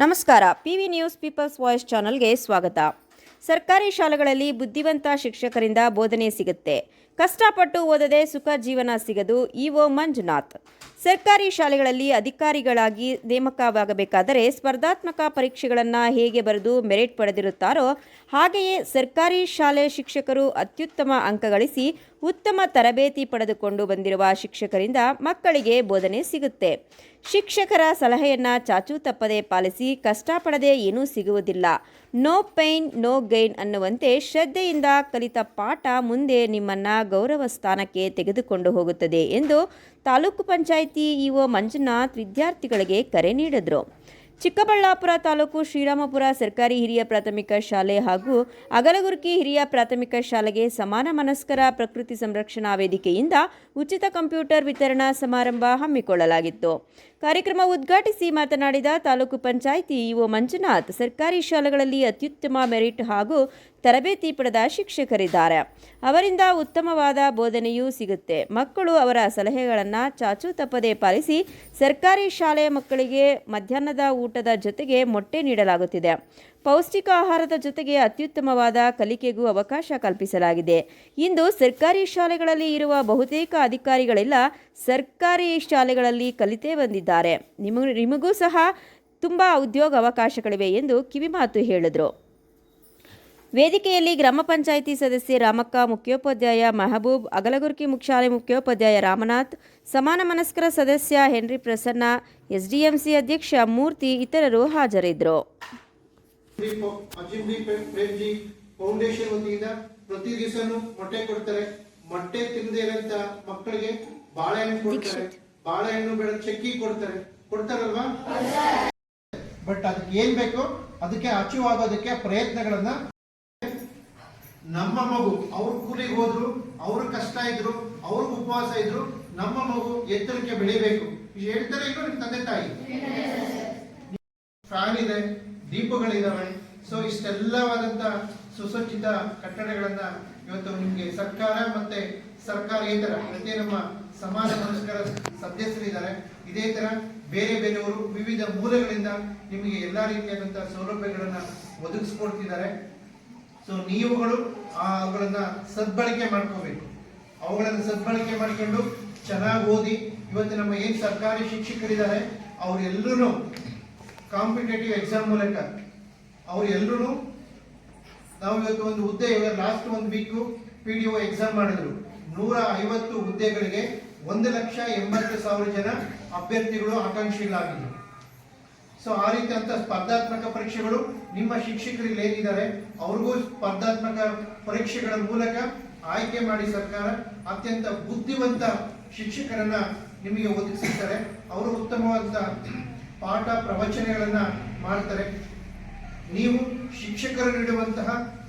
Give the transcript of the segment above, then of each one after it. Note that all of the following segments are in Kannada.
ನಮಸ್ಕಾರ. P V news people's voice ಚಾನಲ್ಗೆ ಸ್ವಾಗತ. ಸರ್ಕಾರಿ ಶಾಲೆಗಳಲ್ಲಿ ಬುದ್ಧಿವಂತ ಶಿಕ್ಷಕರಿಂದ ಬೋಧನೆ ಸಿಗುತ್ತೆ. ಕಷ್ಟಪಟ್ಟು ಓದದೆ ಸುಖ ಜೀವನ ಸಿಗದು ಇಒ ಮಂಜುನಾಥ್. ಸರ್ಕಾರಿ ಶಾಲೆಗಳಲ್ಲಿ ಅಧಿಕಾರಿಗಳಾಗಿ ನೇಮಕವಾಗಬೇಕಾದರೆ ಸ್ಪರ್ಧಾತ್ಮಕ ಪರೀಕ್ಷೆಗಳನ್ನು ಹೇಗೆ ಬರೆದು ಮೆರಿಟ್ ಪಡೆದಿರುತ್ತಾರೋ ಹಾಗೆಯೇ ಸರ್ಕಾರಿ ಶಾಲೆ ಶಿಕ್ಷಕರು ಅತ್ಯುತ್ತಮ ಅಂಕ ಗಳಿಸಿ ಉತ್ತಮ ತರಬೇತಿ ಪಡೆದುಕೊಂಡು ಬಂದಿರುವ ಶಿಕ್ಷಕರಿಂದ ಮಕ್ಕಳಿಗೆ ಬೋಧನೆ ಸಿಗುತ್ತೆ. ಶಿಕ್ಷಕರ ಸಲಹೆಯನ್ನು ಚಾಚೂ ತಪ್ಪದೆ ಪಾಲಿಸಿ ಕಷ್ಟಪಡದೆ ಏನೂ ಸಿಗುವುದಿಲ್ಲ. ನೋ ಪೈನ್ ನೋ ಗೈನ್ ಅನ್ನುವಂತೆ ಶ್ರದ್ಧೆಯಿಂದ ಕಲಿತ ಪಾಠ ಮುಂದೆ ನಿಮ್ಮನ್ನು ಗೌರವ ಸ್ಥಾನಕ್ಕೆ ತೆಗೆದುಕೊಂಡು ಹೋಗುತ್ತದೆ ಎಂದು ತಾಲೂಕು ಪಂಚಾಯಿತಿ ಇಒ ಮಂಜುನಾಥ್ ವಿದ್ಯಾರ್ಥಿಗಳಿಗೆ ಕರೆ ನೀಡಿದರು. ಚಿಕ್ಕಬಳ್ಳಾಪುರ ತಾಲೂಕು ಶ್ರೀರಾಮಪುರ ಸರ್ಕಾರಿ ಹಿರಿಯ ಪ್ರಾಥಮಿಕ ಶಾಲೆ ಹಾಗೂ ಅಗಲಗುರ್ಕಿ ಹಿರಿಯ ಪ್ರಾಥಮಿಕ ಶಾಲೆಗೆ ಸಮಾನ ಮನಸ್ಕರ ಪ್ರಕೃತಿ ಸಂರಕ್ಷಣಾ ವೇದಿಕೆಯಿಂದ ಉಚಿತ ಕಂಪ್ಯೂಟರ್ ವಿತರಣಾ ಸಮಾರಂಭ ಹಮ್ಮಿಕೊಳ್ಳಲಾಗಿತ್ತು. ಕಾರ್ಯಕ್ರಮ ಉದ್ಘಾಟಿಸಿ ಮಾತನಾಡಿದ ತಾಲೂಕು ಪಂಚಾಯಿತಿ ಇಒ ಮಂಜುನಾಥ್, ಸರ್ಕಾರಿ ಶಾಲೆಗಳಲ್ಲಿ ಅತ್ಯುತ್ತಮ ಮೆರಿಟ್ ಹಾಗೂ ತರಬೇತಿ ಪಡೆದ ಶಿಕ್ಷಕರಿದ್ದಾರೆ. ಅವರಿಂದ ಉತ್ತಮವಾದ ಬೋಧನೆಯೂ ಸಿಗುತ್ತೆ. ಮಕ್ಕಳು ಅವರ ಸಲಹೆಗಳನ್ನು ಚಾಚೂ ತಪ್ಪದೆ ಪಾಲಿಸಿ ಸರ್ಕಾರಿ ಶಾಲೆಯ ಮಕ್ಕಳಿಗೆ ಮಧ್ಯಾಹ್ನದ ಊಟದ ಜೊತೆಗೆ ಮೊಟ್ಟೆ ನೀಡಲಾಗುತ್ತಿದೆ. ಪೌಷ್ಟಿಕ ಆಹಾರದ ಜೊತೆಗೆ ಅತ್ಯುತ್ತಮವಾದ ಕಲಿಕೆಗೂ ಅವಕಾಶ ಕಲ್ಪಿಸಲಾಗಿದೆ. ಇಂದು ಸರ್ಕಾರಿ ಶಾಲೆಗಳಲ್ಲಿ ಇರುವ ಬಹುತೇಕ ಅಧಿಕಾರಿಗಳೆಲ್ಲ ಸರ್ಕಾರಿ ಶಾಲೆಗಳಲ್ಲಿ ಕಲಿತೇ ಬಂದಿದ್ದಾರೆ. ನಿಮಗೂ ನಿಮಗೂ ಸಹ ತುಂಬ ಉದ್ಯೋಗ ಅವಕಾಶಗಳಿವೆ ಎಂದು ಕಿವಿಮಾತು ಹೇಳಿದರು. ವೇದಿಕೆಯಲ್ಲಿ ಗ್ರಾಮ ಪಂಚಾಯಿತಿ ಸದಸ್ಯೆ ರಾಮಕ್ಕ ಮುಖ್ಯೋಪಾಧ್ಯಾಯ ಮಹಬೂಬ್ ಅಗಲಗುರ್ಕಿ ಮುಖ್ಯಾಲಯ ಮುಖ್ಯೋಪಾಧ್ಯಾಯ ರಾಮನಾಥ್ ಸಮಾನ ಮನಸ್ಕರ ಸದಸ್ಯ ಹೆನ್ರಿ ಪ್ರಸನ್ನ ಎಸ್ಡಿಎಂಸಿ ಅಧ್ಯಕ್ಷ ಮೂರ್ತಿ ಇತರರು ಹಾಜರಿದ್ದರು. ಫೌಂಡೇಶನ್ ವತಿಯಿಂದ ಪ್ರತಿ ದಿವಸನು ಮೊಟ್ಟೆ ಕೊಡ್ತಾರೆ. ಮೊಟ್ಟೆ ತಿನ್ನದೇ ಇರೋಂತ ಮಕ್ಕಳಿಗೆ ಬಾಳೆಹಣ್ಣು ಕೊಡ್ತಾರೆ. ಬಾಳೆಹಣ್ಣು ಬೇಡ ಚಕ್ಕಿ ಕೊಡ್ತಾರೆ. ಕೊಡ್ತಾರಲ್ವಾ? ಬಟ್ ಅದಕ್ಕೆ ಏನ್ ಬೇಕು ಅದಕ್ಕೆ ಅಚುವಾಗೋದಕ್ಕೆ ಪ್ರಯತ್ನಗಳನ್ನ ನಮ್ಮ ಮಗು ಅವ್ರ ಕೂಲಿಗೆ ಹೋದ್ರು, ಅವ್ರ ಕಷ್ಟ ಇದ್ರು ಅವ್ರ ಉಪವಾಸ ಇದ್ರು, ನಮ್ಮ ಮಗು ಎತ್ತರಕ್ಕೆ ಬೆಳಿಬೇಕು. ಹೇಳ್ತಾರೆ ಇನ್ನು ನಿಮ್ ತಂದೆ ತಾಯಿ? ಫ್ಯಾನ್ ಇದೆ ದೀಪಗಳಿದಾವೆ. ಸೊ ಇಷ್ಟೆಲ್ಲವಾದಂತ ಸುಸಜ್ಜಿತ ಕಟ್ಟಡಗಳನ್ನ ಇವತ್ತು ನಿಮ್ಗೆ ಸರ್ಕಾರ ಮತ್ತೆ ಸರ್ಕಾರ ಸರ್ಕಾರೇತರ ಮತ್ತೆ ನಮ್ಮ ಸಮಾಜ ಮನಸ್ಕರ ಸದಸ್ಯರಿದ್ದಾರೆ. ಇದೇ ತರ ಬೇರೆ ಬೇರೆಯವರು ವಿವಿಧ ಮೂಲಗಳಿಂದ ನಿಮಗೆ ಎಲ್ಲಾ ರೀತಿಯಾದಂತಹ ಸೌಲಭ್ಯಗಳನ್ನ ಒದಗಿಸ್ಕೊಡ್ತಿದ್ದಾರೆ. ಸೊ ನೀವುಗಳು ಅವುಗಳನ್ನ ಸದ್ಬಳಕೆ ಮಾಡ್ಕೋಬೇಕು. ಅವುಗಳನ್ನ ಸದ್ಬಳಕೆ ಮಾಡಿಕೊಂಡು ಚೆನ್ನಾಗಿ ಓದಿ, ಇವತ್ತು ನಮ್ಮ ಏನ್ ಸರ್ಕಾರಿ ಶಿಕ್ಷಕರಿದ್ದಾರೆ, ಅವರೆಲ್ಲರೂ ಕಾಂಪಿಟೇಟಿವ್ ಎಕ್ಸಾಮ್ ಮೂಲಕ, ಅವರೆಲ್ಲರೂ ನಾವು ಇವತ್ತು ಒಂದು ಹುದ್ದೆ ಲಾಸ್ಟ್ ಒಂದು week P D O exam ಮಾಡಿದ್ರು. ನೂರ ಐವತ್ತು ಹುದ್ದೆಗಳಿಗೆ ಒಂದು ಲಕ್ಷ ಎಂಬತ್ತು ಸಾವಿರ ಜನ ಅಭ್ಯರ್ಥಿಗಳು ಆಕಾಂಕ್ಷಿಗಳಾಗಿದ್ರು. ಸೊ ಆ ರೀತಿ ಅಂತ ಸ್ಪರ್ಧಾತ್ಮಕ ಪರೀಕ್ಷೆಗಳು ನಿಮ್ಮ ಶಿಕ್ಷಕರಿಗೆ ಏನಿದ್ದಾರೆ ಅವ್ರಿಗೂ ಸ್ಪರ್ಧಾತ್ಮಕ ಪರೀಕ್ಷೆಗಳ ಮೂಲಕ ಆಯ್ಕೆ ಮಾಡಿ ಸರ್ಕಾರ ಅತ್ಯಂತ ಬುದ್ಧಿವಂತ ಶಿಕ್ಷಕರನ್ನ ನಿಮಗೆ ಒದಗಿಸಿರ್ತಾರೆ ಅವರು ಉತ್ತಮವಾದ ಪಾಠ ಪ್ರವಚನಗಳನ್ನ ಮಾಡ್ತಾರೆ. ನೀವು ಶಿಕ್ಷಕರು ನೀಡುವಂತಹ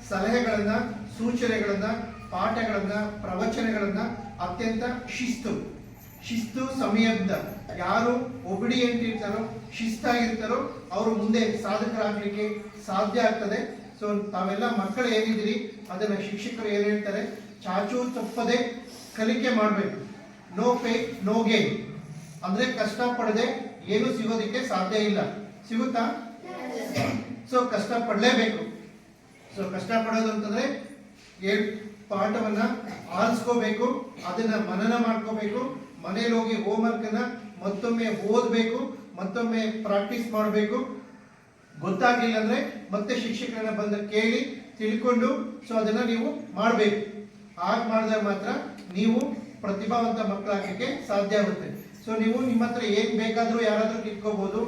ಸಲಹೆಗಳನ್ನ, ಸೂಚನೆಗಳನ್ನ, ಪಾಠಗಳನ್ನ, ಪ್ರವಚನಗಳನ್ನ ಅತ್ಯಂತ ಶಿಸ್ತು. ಶಿಸ್ತು ಸಮಯದ ಯಾರು ಒಬಿಡಿಯಂಟ್ ಇರ್ತಾರೋ ಶಿಸ್ತಾಗಿರ್ತಾರೋ, ಅವರು ಮುಂದೆ ಸಾಧಕರಾಗಲಿಕ್ಕೆ ಸಾಧ್ಯ ಆಗ್ತದೆ. ಸೊ ತಾವೆಲ್ಲ ಮಕ್ಕಳು ಏನಿದ್ದೀರಿ, ಅದನ್ನ ಶಿಕ್ಷಕರು ಏನು ಹೇಳ್ತಾರೆ? ಚಾಚು ತಪ್ಪದೆ ಕಲಿಕೆ ಮಾಡಬೇಕು. ನೋ ಪೇ ನೋ ಗೇನ್ ಅಂದ್ರೆ ಕಷ್ಟ ಪಡದೆ ಏನು ಸಿಗೋದಿಕ್ಕೆ ಸಾಧ್ಯ ಇಲ್ಲ. ಸಿಗುತ್ತಾ? ಸೊ ಕಷ್ಟ ಪಡಲೇಬೇಕು ಸೊ ಕಷ್ಟ ಪಡೋದು ಅಂತಂದ್ರೆ ಪಾಠವನ್ನ ಆಲಿಸ್ಕೋಬೇಕು ಅದನ್ನ ಮನನ ಮಾಡ್ಕೋಬೇಕು. ಮನೇಲಿ ಹೋಗಿ ಹೋಮ್ವರ್ಕ್ ಅನ್ನ ಮತ್ತೊಮ್ಮೆ ಓದಬೇಕು, ಮತ್ತೊಮ್ಮೆ ಪ್ರಾಕ್ಟೀಸ್ ಮಾಡಬೇಕು. ಗೊತ್ತಾಗಲಿಲ್ಲ ಅಂದ್ರೆ ಮತ್ತೆ ಶಿಕ್ಷಕರನ್ನ ಬಂದ ಕೇಳಿ, ತಿಳ್ಕೊಂಡು ಸೊ ಅದನ್ನ ನೀವು ಮಾಡಬೇಕು. ಹಾಗೆ ಮಾಡಿದಾಗ ಮಾತ್ರ ನೀವು ಪ್ರತಿಭಾವಂತ ಮಕ್ಕಳಾಗಲಿಕ್ಕೆ ಸಾಧ್ಯ ಆಗುತ್ತೆ. ಸೊ ನೀವು ನಿಮ್ಮ ಹತ್ರ ಏನ್ ಬೇಕಾದರೂ ಯಾರಾದರೂ ಕಿತ್ಕೋಬಹುದು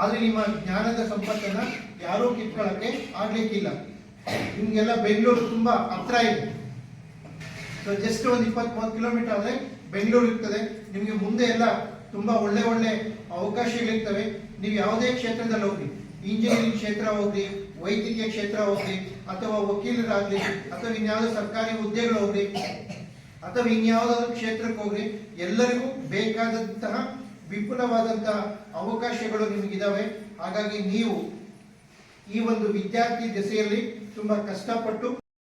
ಆದ್ರೆ ನಿಮ್ಮ ಜ್ಞಾನದ ಸಂಪತ್ತನ್ನ ಯಾರೂ ಕಿತ್ಕೊಳಕ್ಕೆ ಆಗ್ಲಿಕ್ಕಿಲ್ಲ. ನಿಮ್ಗೆಲ್ಲ ಬೆಂಗಳೂರು ತುಂಬಾ ಹತ್ರ ಇದೆ. ಜಸ್ಟ್ ಒಂದು ಇಪ್ಪತ್ತ್ ಮೂವತ್ತು ಕಿಲೋಮೀಟರ್ ಆದರೆ ಬೆಂಗಳೂರು ಇರ್ತದೆ. ನಿಮಗೆ ಮುಂದೆ ಎಲ್ಲ ತುಂಬ ಒಳ್ಳೆ ಒಳ್ಳೆ ಅವಕಾಶಗಳಿರ್ತವೆ. ನೀವು ಯಾವುದೇ ಕ್ಷೇತ್ರದಲ್ಲಿ ಹೋಗ್ರಿ. ಇಂಜಿನಿಯರಿಂಗ್ ಕ್ಷೇತ್ರ ಹೋಗ್ರಿ, ವೈದ್ಯಕೀಯ ಕ್ಷೇತ್ರ ಹೋಗ್ರಿ, ಅಥವಾ ವಕೀಲರಾಗ್ಲಿ, ಅಥವಾ ಇನ್ಯಾವುದೋ ಸರ್ಕಾರಿ ಹುದ್ದೆಗಳು ಹೋಗ್ರಿ, ಅಥವಾ ಇನ್ಯಾವುದಾದ್ರು ಕ್ಷೇತ್ರಕ್ಕೆ ಹೋಗ್ರಿ, ಎಲ್ಲರಿಗೂ ಬೇಕಾದಂತಹ ವಿಪುಲವಾದಂತಹ ಅವಕಾಶಗಳು ನಿಮಗಿದಾವೆ. ಹಾಗಾಗಿ ನೀವು ಈ ಒಂದು ವಿದ್ಯಾರ್ಥಿ ದೆಸೆಯಲ್ಲಿ ತುಂಬಾ ಕಷ್ಟಪಟ್ಟು